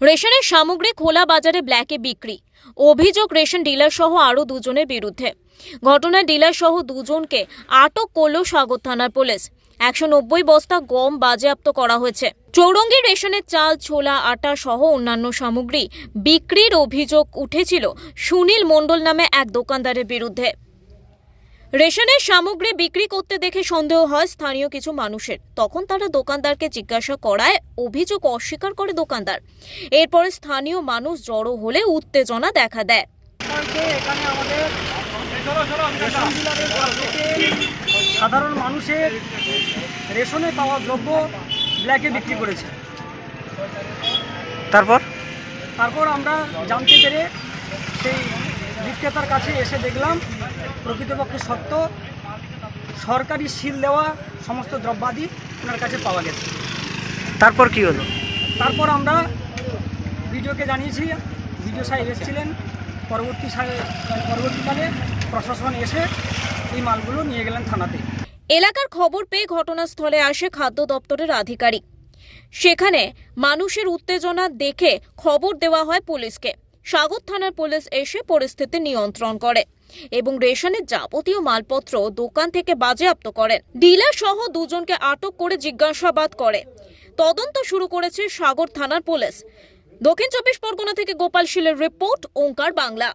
রেশনের সামগ্রী খোলা বাজারে ব্ল্যাকে বিক্রি। অভিযোগ রেশন ডিলার সহ আরও দুজনের বিরুদ্ধে। ঘটনায় ডিলার সহ দুজনকে আটক করল স্বাগত থানার পুলিশ। একশো নব্বই বস্তা গম বাজেয়াপ্ত করা হয়েছে। চৌরঙ্গি রেশনের চাল, ছোলা, আটা সহ অন্যান্য সামগ্রী বিক্রির অভিযোগ উঠেছিল সুনীল মণ্ডল নামে এক দোকানদারের বিরুদ্ধে। রেশনের সামগ্রী বিক্রি করতে দেখে সন্দেহ হয় স্থানীয় কিছু মানুষের। তখন তারা দোকানদারকে জিজ্ঞাসা করায় অভিযোগ অস্বীকার করে দোকানদার। এরপরে স্থানীয় মানুষ জড়ো হলে উত্তেজনা দেখা দেয়। এখানে আমাদের সাধারণ মানুষের রেশনে পাওয়া দ্রব্য ব্ল্যাকে বিক্রি করেছে। তারপর? তারপর আমরা জানতে পেরে সেই বিক্রেতার কাছে এসে দেখলাম প্রকৃতপক্ষে সত্য সরকারি সিল দেওয়া সমস্ত দ্রব্যাদি ওনার কাছে পাওয়া গেছে। তারপর কি হলো? তারপর আমরা ভিডিওকে জানিয়েছি ভিডিও সাহেব এসেছিলেন পরবর্তী পরবর্তীকালে প্রশাসন এসে এই মালগুলো নিয়ে গেলেন থানাতে। এলাকার খবর পেয়ে ঘটনাস্থলে আসে খাদ্য দপ্তরের আধিকারিক। সেখানে মানুষের উত্তেজনা দেখে খবর দেওয়া হয় পুলিশকে। সাগর থানার পুলিশ এসে পরিস্থিতি নিয়ন্ত্রণ করে। এবং রেশনের যাবতীয় মালপত্র দোকান থেকে বাজেয়াপ্ত করেন। ডিলার সহ দুজনকে আটক করে জিজ্ঞাসাবাদ করে। তদন্ত শুরু করেছে সাগর থানার পুলিশ। দক্ষিণ চব্বিশ পরগনা থেকে গোপাল শীলের রিপোর্ট, ওঙ্কার বাংলা।